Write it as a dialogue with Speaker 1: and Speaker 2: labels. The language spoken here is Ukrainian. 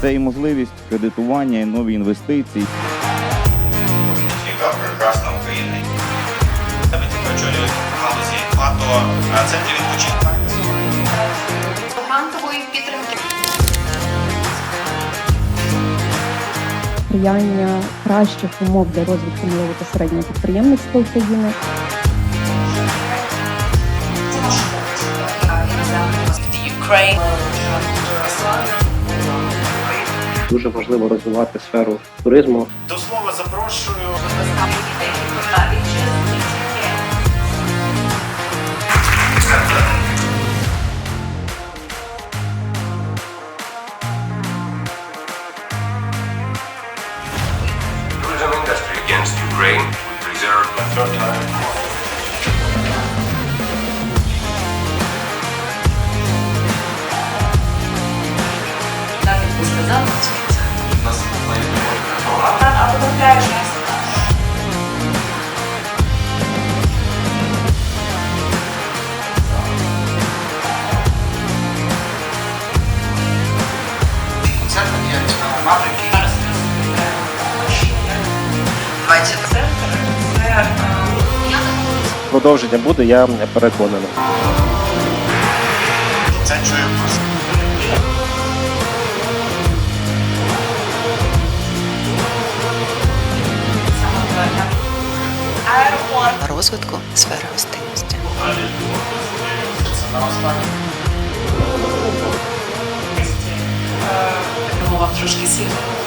Speaker 1: Це і можливість кредитування, і нові інвестиції.
Speaker 2: яка прекрасна Україна. Очолює галузі багато центрів відпочинку.
Speaker 3: грантової підтримки.
Speaker 4: сприяння кращих умов для розвитку малого та середнього підприємництва України.
Speaker 3: Ukraine.
Speaker 5: Дуже важливо розвивати сферу туризму.
Speaker 2: До слова запрошую.
Speaker 6: Ukraine will preserve the fertile
Speaker 3: Так, як ви сказали, потрапляєш нас.
Speaker 2: Напрямки.
Speaker 3: Центр це
Speaker 5: Продовження буде, я переконаний.
Speaker 2: Це чую просто.
Speaker 7: Розвитку сфери гостинності.
Speaker 3: Е, трошки.
Speaker 2: Вам